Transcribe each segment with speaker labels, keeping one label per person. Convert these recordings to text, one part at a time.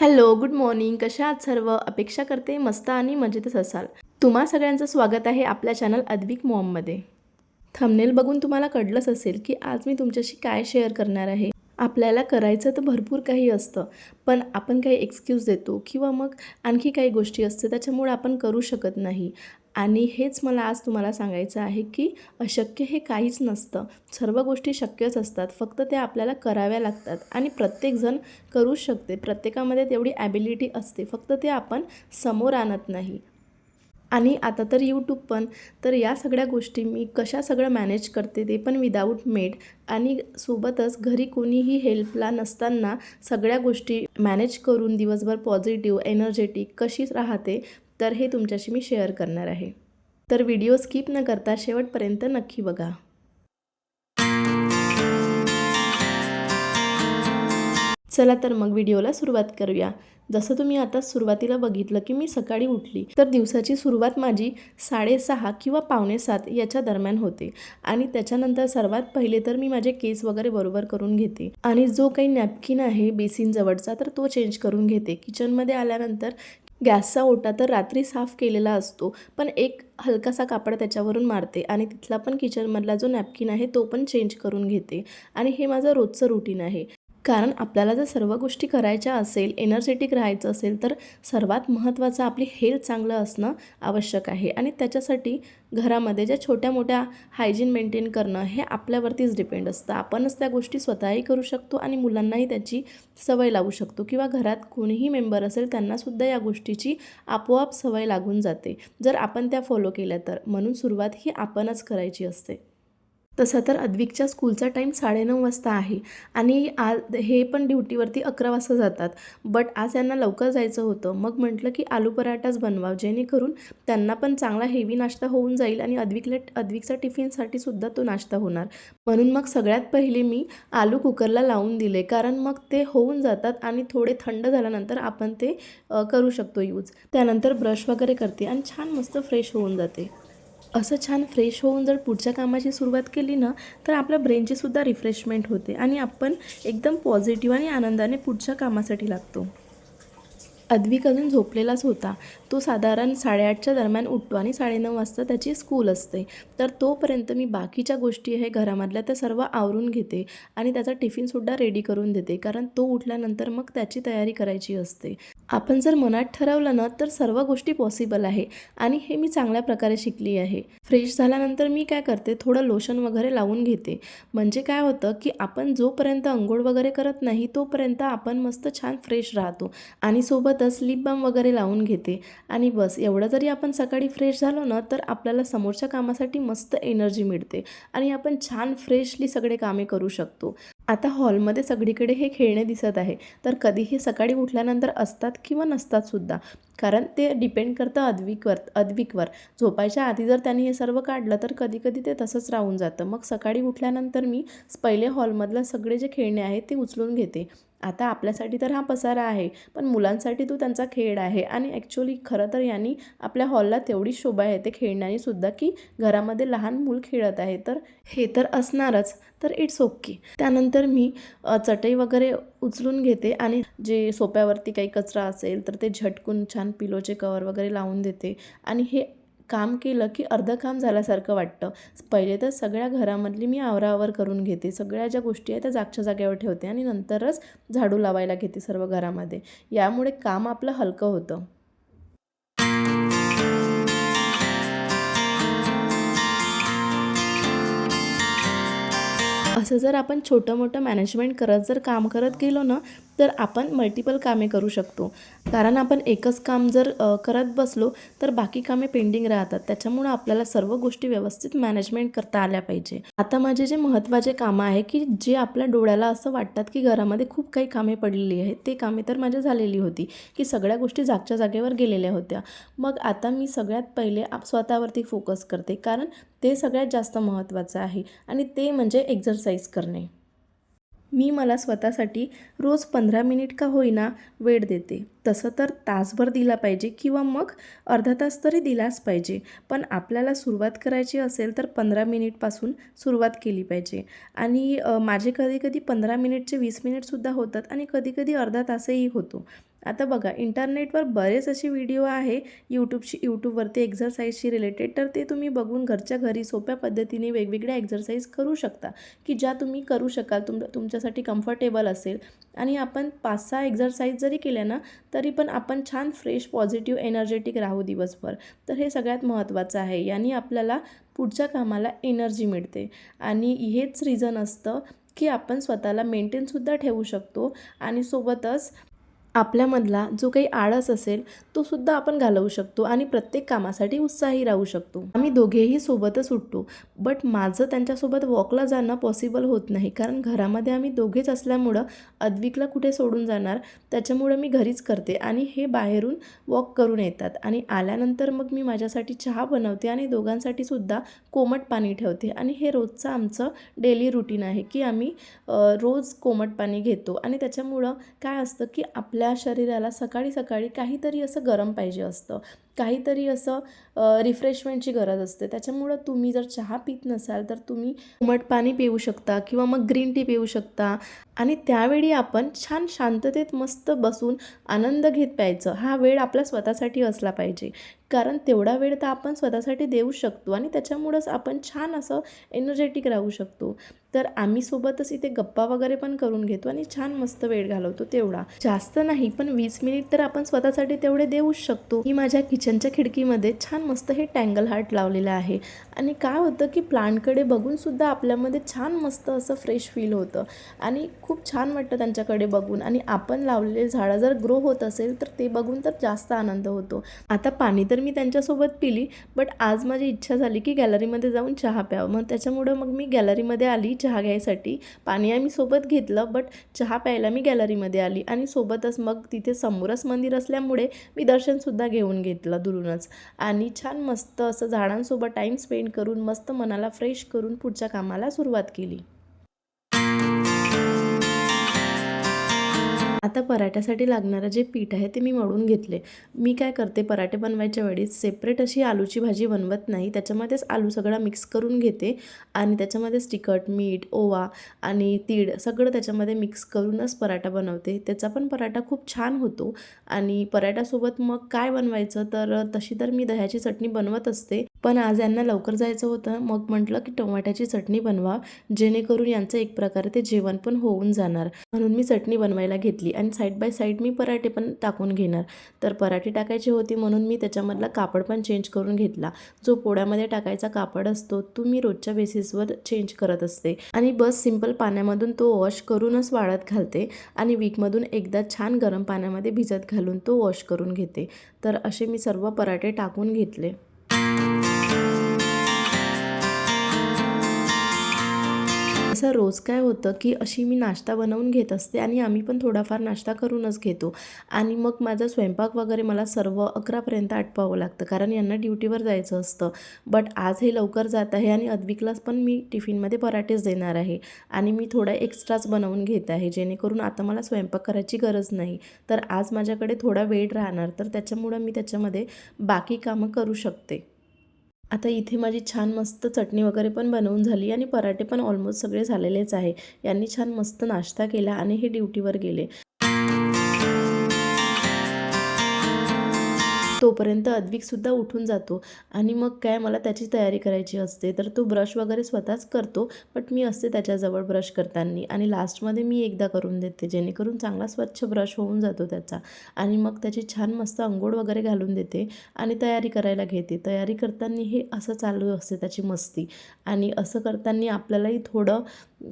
Speaker 1: Hello good morning. कशा आहात सर्व? अपेक्षा करते मस्त आणि मजेतच असाल. तुम्हा सगळ्यांचं स्वागत आहे आपल्या चॅनल अद्विक मॉममध्ये. थंबनेल बघून तुम्हाला कळलंच असेल की आज मी तुमच्याशी काय शेअर करणार आहे. आपल्याला करायचं तर भरपूर काही असतं पण आपण काही एक्सक्यूज देतो किंवा मग आणखी काही गोष्टी असते त्याच्यामुळे आपण करू शकत नाही. आणि हेच मला आज तुम्हाला सांगायचं आहे की अशक्य हे काहीच नसतं. सर्व गोष्टी शक्यच असतात. फक्त त्या आपल्याला कराव्या लागतात आणि प्रत्येकजण करू शकते. प्रत्येकामध्ये तेवढी ॲबिलिटी असते. फक्त ते आपण समोर आणत नाही. आणि आता तर यूट्यूब पण. तर या सगळ्या गोष्टी मी कशा सगळं मॅनेज करते ते पण विदाऊट मेड आणि सोबतच घरी कोणीही हेल्पला नसताना सगळ्या गोष्टी मॅनेज करून दिवसभर पॉझिटिव्ह एनर्जेटिक कशी राहते तर हे तुमच्याशी मी शेअर करणार आहे. तर व्हिडिओ स्किप न करता शेवटपर्यंत नक्की बघा. चला तर मग व्हिडिओला सुरुवात करूया. जसं तुम्ही आता सुरुवातीला बघितलं की मी सकाळी उठली तर दिवसाची सुरुवात माझी साडेसहा किंवा पावणे सात याच्या दरम्यान होते. आणि त्याच्यानंतर सर्वात पहिले तर मी माझे केस वगैरे बरोबर करून घेते. आणि जो काही नॅपकिन आहे बेसिन जवळचा तर तो चेंज करून घेते. किचनमध्ये आल्यानंतर गॅसचा ओटा तर रात्री साफ केलेला असतो पण एक हलकासा कापड त्याच्यावरून मारते आणि तिथला पण किचनमधला जो नॅपकिन आहे तो पण चेंज करून घेते. आणि हे माझं रोजचं रुटीन आहे. कारण आपल्याला जर सर्व गोष्टी करायच्या असेल एनर्जेटिक राहायचं असेल तर सर्वात महत्त्वाचं आपली हेल्थ चांगलं असणं आवश्यक आहे. आणि त्याच्यासाठी घरामध्ये ज्या छोट्या मोठ्या हायजीन मेंटेन करणं हे आपल्यावरतीच डिपेंड असतं. आपणच त्या गोष्टी स्वतःही करू शकतो आणि मुलांनाही त्याची सवय लावू शकतो. किंवा घरात कोणीही मेंबर असेल त्यांनासुद्धा या गोष्टीची आपोआप सवय लागून जाते. जर आपण त्या फॉलो केल्या तर. म्हणून सुरुवात ही आपणच करायची असते. तसं तर अद्विकच्या स्कूलचा टाईम साडेनऊ वाजता आहे आणि आज हे पण ड्युटीवरती अकरा वाजता जातात. बट आज यांना लवकर जायचं होतं. मग म्हटलं की आलू पराठाच बनवाव. जेणेकरून त्यांना पण चांगला हेवी नाश्ता होऊन जाईल आणि अद्विकला अद्विकचा टिफिनसाठी सुद्धा तो नाश्ता होणार. म्हणून मग सगळ्यात पहिले मी आलू कुकरला लावून दिले. कारण मग ते होऊन जातात आणि थोडे थंड झाल्यानंतर आपण ते करू शकतो यूज. त्यानंतर ब्रश वगैरे करते आणि छान मस्त फ्रेश होऊन जाते. असं छान फ्रेश होऊन जर पुढच्या कामाची सुरुवात केली ना तर आपल्या ब्रेनचीसुद्धा रिफ्रेशमेंट होते आणि आपण एकदम पॉझिटिव्ह आणि आनंदाने पुढच्या कामासाठी लागतो. अद्विक अजून झोपलेलाच होता. तो साधारण साडेआठच्या दरम्यान उठतो आणि साडेनऊ वाजता त्याची स्कूल असते. तर तोपर्यंत मी बाकीच्या गोष्टी हे घरामधल्या त्या सर्व आवरून घेते आणि त्याचा टिफिनसुद्धा रेडी करून देते. कारण तो उठल्यानंतर मग त्याची तयारी करायची असते. आपण जर मनात ठरवलं ना तर सर्व गोष्टी पॉसिबल आहे आणि हे मी चांगल्या प्रकारे शिकली आहे. फ्रेश झाल्यानंतर मी काय करते थोडं लोशन वगैरे लावून घेते. म्हणजे काय होतं की आपण जोपर्यंत अंघोळ वगैरे करत नाही तोपर्यंत आपण मस्त छान फ्रेश राहतो. आणि सोबत सोबतच लिप बाम वगैरे लावून घेते. आणि बस एवढं जरी आपण सकाळी फ्रेश झालो ना तर आपल्याला समोरच्या कामासाठी मस्त एनर्जी मिळते. आणि आपण छान फ्रेशली सगळे कामे करू शकतो. आता हॉलमध्ये सगळीकडे हे खेळणे दिसत आहे. तर कधीही सकाळी उठल्यानंतर असतात किंवा नसतात सुद्धा. कारण ते डिपेंड करतं अद्विकवर अद्विकवर झोपायच्या आधी जर त्यांनी हे सर्व काढलं तर कधी कधी ते तसंच राहून जातं. मग सकाळी उठल्यानंतर मी पहिले हॉलमधलं सगळे जे खेळणे आहेत ते उचलून घेते. आता आपल्यासाठी तर हा पसारा आहे पण मुलांसाठी तो त्यांचा खेळ आहे. आणि ॲक्च्युली खरं तर यांनी आपल्या हॉलला तेवढी शोभा येते खेळण्याने सुद्धा की घरामध्ये लहान मूल खेळत आहे. तर हे तर असणारच तर इट्स ओके त्यानंतर मी चटई वगैरे उचलून घेते आणि जे सोप्यावरती काही कचरा असेल तर ते झटकून छान पिलोचे कवर वगैरे लावून देते. आणि हे काम केलं की अर्धं काम झाल्यासारखं वाटतं. पहिले तर सगळ्या घरामधली मी आवरावर करून घेते. सगळ्या ज्या गोष्टी आहेत त्या जागच्या जागेवर ठेवते आणि नंतरच झाडू लावायला घेते सर्व घरामध्ये. यामुळे काम आपलं हलकं होतं. असं जर आपण छोटं मोठं मॅनेजमेंट करत जर काम करत गेलो ना तर आपण मल्टिपल कामे करू शकतो. कारण आपण एकच काम जर करत बसलो तर बाकी कामे पेंडिंग राहतात. त्याच्यामुळं आपल्याला सर्व गोष्टी व्यवस्थित मॅनेजमेंट करता आल्या पाहिजे. आता माझे जे महत्त्वाचे कामं आहे की जे आपल्या डोळ्याला असं वाटतात की घरामध्ये खूप काही कामे पडलेली आहेत ते कामे तर माझी झालेली होती की सगळ्या गोष्टी जागच्या जागेवर गेलेल्या होत्या. मग आता मी सगळ्यात पहिले आप स्वतःवरती फोकस करते कारण ते सगळ्यात जास्त महत्त्वाचं आहे. आणि ते म्हणजे एक्झरसाईज करणे. मी मला स्वतःसाठी रोज पंधरा मिनिट का होईना वेळ देते. तसं तर तासभर दिला पाहिजे किंवा मग अर्धा तास तरी दिलाच पाहिजे. पण आपल्याला सुरुवात करायची असेल तर पंधरा मिनिटपासून सुरुवात केली पाहिजे. आणि माझे कधी कधी पंधरा मिनिटचे वीस मिनिटसुद्धा होतात आणि कधी कधी अर्धा तासही होतो. आता बघा इंटरनेटवर बरेच असे व्हिडिओ आहे यूट्यूबशी यूट्यूबवरती एक्झरसाईजशी रिलेटेड तर ते तुम्ही बघून घरच्या घरी सोप्या पद्धतीने वेगवेगळ्या एक्झरसाईज करू शकता. की ज्या तुम्ही करू शकाल तुम तुमच्यासाठी कम्फर्टेबल असेल आणि आपण पाच सहा एक्झरसाईज जरी केल्या ना तरी पण आपण छान फ्रेश पॉझिटिव्ह एनर्जेटिक राहू दिवसभर. तर हे सगळ्यात महत्त्वाचं आहे. याने आपल्याला पुढच्या कामाला एनर्जी मिळते. आणि हेच रिझन असतं की आपण स्वतःला मेंटेनसुद्धा ठेवू शकतो. आणि सोबतच आपल्यामधला जो काही आळस असेल तो सुद्धा आपण घालवू शकतो आणि प्रत्येक कामासाठी उत्साही राहू शकतो. आम्ही दोघेही सोबतच उठतो बट माझं त्यांच्यासोबत वॉकला जाणं पॉसिबल होत नाही. कारण घरामध्ये आम्ही दोघेच असल्यामुळं अद्विकला कुठे सोडून जाणार त्याच्यामुळं मी घरीच करते आणि हे बाहेरून वॉक करून येतात. आणि आल्यानंतर मग मी माझ्यासाठी चहा बनवते आणि दोघांसाठी सुद्धा कोमट पाणी ठेवते. आणि हे रोजचं आमचं डेली रुटीन आहे की आम्ही रोज कोमट पाणी घेतो. आणि त्याच्यामुळं काय असतं की आपल्या आपल्या शरीराला सकाळी सकाळी काहीतरी असं गरम पाहिजे असतं. काहीतरी असं रिफ्रेशमेंटची गरज असते. त्याच्यामुळं तुम्ही जर चहा पित नसाल तर तुम्ही उमट पाणी पिऊ शकता किंवा मग ग्रीन टी पिऊ शकता. आणि त्यावेळी आपण छान शांततेत मस्त बसून आनंद घेत प्यायचं. हा वेळ आपला स्वतःसाठी असला पाहिजे. कारण तेवढा वेळ तर आपण स्वतःसाठी देऊ शकतो आणि त्याच्यामुळंच आपण छान असं एनर्जेटिक राहू शकतो. तर आम्ही सोबतच इथे गप्पा वगैरे पण करून घेतो आणि छान मस्त वेळ घालवतो तेवढा. जास्त नाही पण वीस मिनिट तर आपण स्वतःसाठी तेवढे देऊच शकतो. ही माझ्या किचनच्या खिडकीमध्ये छान मस्त हे टँगल हार्ट लावलेलं आहे. आणि काय होतं की प्लांटकडे बघून सुद्धा आपल्यामध्ये छान मस्त असं फ्रेश फील होतं. आणि खूप छान वाटतं त्यांच्याकडे बघून. आणि आपण लावलेले झाडं जर ग्रो होत असेल तर ते बघून तर जास्त आनंद होतो. आता पाणी तर मी त्यांच्यासोबत पिली बट आज माझी इच्छा झाली की गॅलरीमध्ये जाऊन चहा प्यावं. मग त्याच्यामुळं मग मी गॅलरीमध्ये आली चहा घ्यायसाठी. पाणी आम्ही सोबत घेतलं बट चहा प्यायला मी गॅलरीमध्ये आली आणि सोबतच मग तिथे समोरच मंदिर असल्यामुळे मी दर्शनसुद्धा घेऊन घेतलं दुरूनच. आणि छान मस्त असं झाडांसोबत टाईम स्पेंड करून मस्त मनाला फ्रेश करून पुढच्या कामाला सुरुवात केली. आता पराठ्यासाठी लागणारं जे पीठ आहे ते मी मळून घेतले मी काय करते पराठे बनवायच्या वेळेस सेपरेट अशी आलूची भाजी बनवत नाही. त्याच्यामध्येच आलू सगळा मिक्स करून घेते आणि त्याच्यामध्येच तिखट मीठ ओवा आणि तीळ सगळं त्याच्यामध्ये मिक्स करूनच पराठा बनवते. त्याचा पण पराठा खूप छान होतो आणि पराठ्यासोबत मग काय बनवायचं? तर तशी तर मी दह्याची चटणी बनवत असते. पण आज यांना लवकर जायचं होतं. मग म्हटलं की टोमॅट्याची चटणी बनवा जेणेकरून यांचं एक प्रकारे ते जेवण पण होऊन जाणार. म्हणून मी चटणी बनवायला घेतली आणि साईड बाय साईड मी पराठे पण टाकून घेणार. तर पराठे टाकायचे होते म्हणून मी त्याच्यामधला कापड पण चेंज करून घेतला. जो पोळ्यामध्ये टाकायचा कापड असतो तो मी रोजच्या बेसिसवर चेंज करत असते. आणि बस सिंपल पाण्यामधून तो वॉश करूनच वाळत घालते आणि वीकमधून एकदा छान गरम पाण्यामध्ये भिजत घालून तो वॉश करून घेते. तर असे मी सर्व पराठे टाकून घेतले. असं रोज काय होतं की अशी मी नाश्ता बनवून घेत असते आणि आम्ही पण थोडाफार नाश्ता करूनच घेतो. आणि मग माझा स्वयंपाक वगैरे मला सर्व अकरापर्यंत आटपावं लागतं कारण यांना ड्युटीवर जायचं असतं. बट आज हे लवकर जात आहे आणि अद्विकलाच पण मी टिफिनमध्ये पराठेच देणार आहे. आणि मी थोडा एक्स्ट्राच बनवून घेत आहे जेणेकरून आता मला स्वयंपाक करायची गरज नाही. तर आज माझ्याकडे थोडा वेळ राहणार तर त्याच्यामुळं मी त्याच्यामध्ये बाकी कामं करू शकते. आता इथे माझी छान मस्त चटणी वगैरे पण बनवून झाली आणि पराठे पण ऑलमोस्ट सगळे झालेलेच आहे. यांनी छान मस्त नाश्ता केला आणि हे ड्युटीवर गेले. तोपर्यंत अद्विकसुद्धा उठून जातो. आणि मग काय मला त्याची तयारी करायची असते तर तो ब्रश वगैरे स्वतःच करतो बट मी असते त्याच्याजवळ ब्रश करताना. आणि लास्टमध्ये मी एकदा करून देते जेणेकरून चांगला स्वच्छ ब्रश होऊन जातो त्याचा. आणि मग त्याची छान मस्त अंघोळ वगैरे घालून देते आणि तयारी करायला घेते. तयारी करताना हे असं चालू असते त्याची मस्ती. आणि असं करताना आपल्यालाही थोडं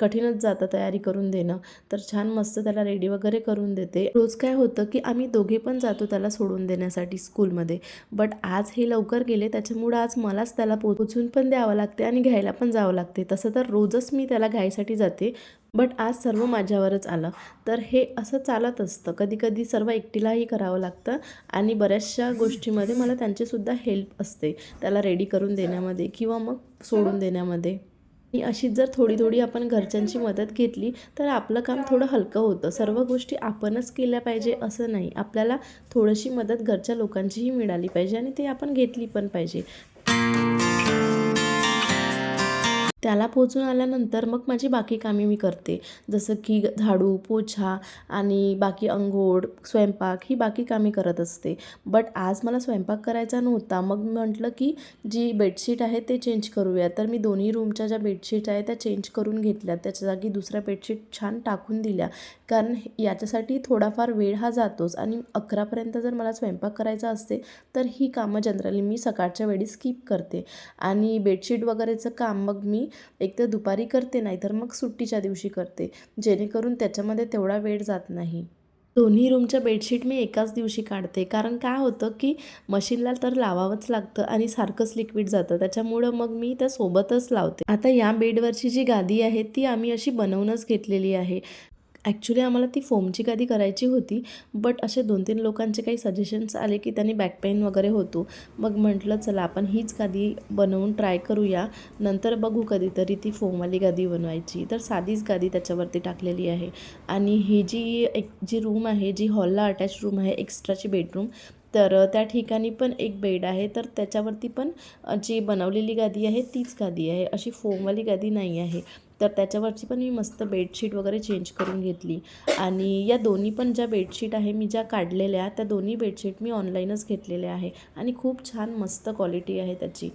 Speaker 1: कठीणच जातं तयारी करून देणं. तर छान मस्त त्याला रेडी वगैरे करून देते. रोज काय होतं की आम्ही दोघे पण जातो त्याला सोडून देण्यासाठी स्कूल स्कूलमध्ये बट आज हे लवकर गेले त्याच्यामुळं आज मलाच त्याला पोचून पण द्यावं लागते आणि घ्यायला पण जावं लागते. तसं तर रोजच मी त्याला घ्यायसाठी जाते. बट आज सर्व माझ्यावरच आलं. तर हे असं चालत असतं. कधी कधी सर्व एकटीलाही करावं लागतं आणि बऱ्याचशा गोष्टीमध्ये मला त्यांचीसुद्धा हेल्प असते. त्याला रेडी करून देण्यामध्ये किंवा मग सोडून देण्यामध्ये. आणि अशीच जर थोडी थोडी आपण घरच्यांची मदत घेतली तर आपलं काम थोडं हलकं होतं. सर्व गोष्टी आपणच केल्या पाहिजे असं नाही. आपल्याला थोडीशी मदत घरच्या लोकांचीही मिळाली पाहिजे आणि ते आपण घेतली पण पाहिजे. त्याला पोहोचून आल्यानंतर मग माझी बाकी कामे मी करते. जसं की झाडू पोछा आणि बाकी अंघोळ स्वयंपाक ही बाकी कामे करत असते. बट आज मला स्वयंपाक करायचा नव्हता. मग मी म्हटलं की जी बेडशीट आहे ते चेंज करूया. तर मी दोन्ही रूमच्या ज्या बेडशीट आहे त्या चेंज करून घेतल्या. त्याच्या जागी दुसऱ्या बेडशीट छान टाकून दिल्या. कारण याच्यासाठी थोडाफार वेळ हा जातोच. आणि अकरापर्यंत जर मला स्वयंपाक करायचा असते तर ही कामं जनरली मी सकाळच्या वेळी स्किप करते. आणि बेडशीट वगैरेचं काम मग मी एक तर दुपारी करते नाही तर मग सुट्टीच्या दिवशी करते. जेणेकरून त्याच्यामध्ये तेवढा वेळ जात नाही. दोन्ही रूमच्या बेडशीट मी एकाच दिवशी काढते. कारण काय होतं की मशीनला तर लावावंच लागतं आणि सारखंच लिक्विड जातं. त्याच्यामुळं मग मी त्या सोबतच लावते. आता या बेडवरची जी गादी आहे ती आम्ही अशी बनवूनच घेतलेली आहे. ॲक्च्युली आम्हाला ती फोमची गादी करायची होती बट असे दोन तीन लोकांचे काही सजेशन्स आले की त्यांनी बॅक पेन वगैरे होतो. मग म्हटलं चला आपण हीच गादी बनवून ट्राय करूया. नंतर बघू कधीतरी ती फोमवाली गादी बनवायची. तर साधीच गादी त्याच्यावरती टाकलेली आहे. आणि ही जी एक जी रूम आहे जी हॉलला अटॅच रूम आहे एक्स्ट्राची बेडरूम तर त्या ठिकाणी पण एक बेड आहे. तर त्याच्यावरती पण जी बनवलेली गादी आहे तीच गादी आहे. अशी फोमवाली गादी नाही आहे. तर त्याच्यावरची पण मी मस्त बेडशीट वगैरे चेंज करून घेतली. आणि या दोन्ही पण ज्या बेडशीट आहे मी ज्या काढलेल्या त्या दोन्ही बेडशीट मी ऑनलाईनच घेतलेल्या आहे. आणि खूप छान मस्त क्वालिटी आहे त्याची.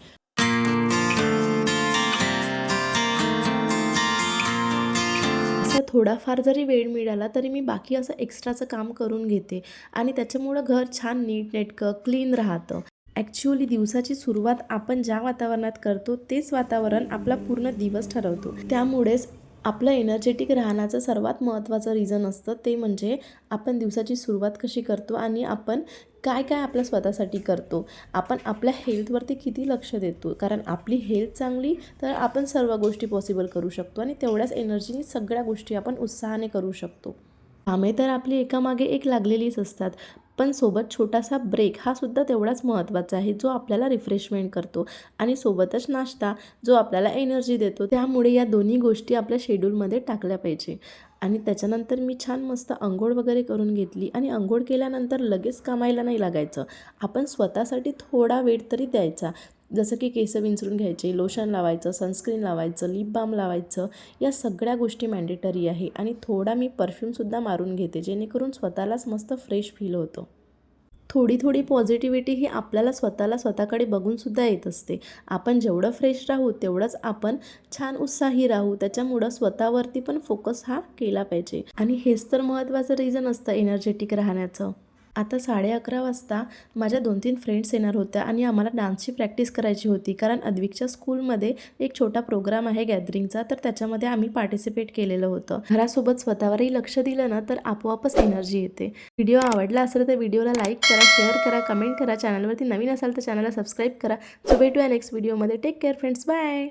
Speaker 1: थोडाफार जरी वेळ मिळाला तरी मी बाकी असं एक्स्ट्राचं काम करून घेते. आणि त्याच्यामुळं घर छान नीट नेटकं क्लीन राहतं. ॲक्च्युअली दिवसाची सुरुवात आपण ज्या वातावरणात करतो तेच वातावरण आपला पूर्ण दिवस ठरवतो. त्यामुळेच आपलं एनर्जेटिक राहण्याचं सर्वात महत्त्वाचं रिझन असतं ते म्हणजे आपण दिवसाची सुरुवात कशी करतो आणि आपण काय काय आपल्या स्वतःसाठी करतो. आपण आपल्या हेल्थवरती किती लक्ष देतो? कारण आपली हेल्थ चांगली तर आपण सर्व गोष्टी पॉसिबल करू शकतो आणि तेवढ्याच एनर्जीने सगळ्या गोष्टी आपण उत्साहाने करू शकतो. कामे तर आपली एकामागे एक लागलेलीच असतात पण सोबत छोटासा ब्रेक हा सुद्धा तेवढाच महत्त्वाचा आहे जो आपल्याला रिफ्रेशमेंट करतो आणि सोबतच नाश्ता जो आपल्याला एनर्जी देतो त्यामुळे या दोन्ही गोष्टी आपल्या शेड्यूलमध्ये टाकल्या पाहिजे. आणि त्याच्यानंतर मी छान मस्त अंघोळ वगैरे करून घेतली आणि अंघोळ केल्यानंतर लगेच कामायला नाही लागायचं. आपण स्वतःसाठी थोडा वेळ तरी द्यायचा जसं की केस विंचरून घ्यायचे लोशन लावायचं सनस्क्रीन लावायचं लिप बाम लावायचं या सगळ्या गोष्टी मॅन्डेटरी आहे. आणि थोडा मी परफ्यूमसुद्धा मारून घेते जेणेकरून स्वतःलाच मस्त फ्रेश फील होतं. थोडी थोडी पॉझिटिव्हिटी ही आपल्याला स्वतःला स्वतःकडे बघूनसुद्धा येत असते. आपण जेवढं फ्रेश राहू तेवढंच आपण छान उत्साही राहू. त्याच्यामुळं स्वतःवरती पण फोकस हा केला पाहिजे. आणि हेच तर महत्त्वाचं रिझन असतं एनर्जेटिक राहण्याचं. आता साडे अकरा वाजता माझ्या दोन तीन फ्रेंड्स येणार होत्या आणि आम्हाला डान्सची प्रॅक्टिस करायची होती. कारण अद्विकच्या स्कूलमध्ये एक छोटा प्रोग्राम आहे गॅदरिंगचा तर त्याच्यामध्ये आम्ही पार्टिसिपेट केलेलं होतं. घरासोबत स्वतःवरही लक्ष दिलं ना तर आपोआपच एनर्जी येते. व्हिडिओ आवडला असेल तर व्हिडिओला लाईक करा शेअर करा कमेंट करा. चॅनलवरती नवीन असाल तर चॅनलला सबस्क्राईब करा. सो भेटूया नेक्स्ट व्हिडिओमध्ये टेक केअर फ्रेंड्स बाय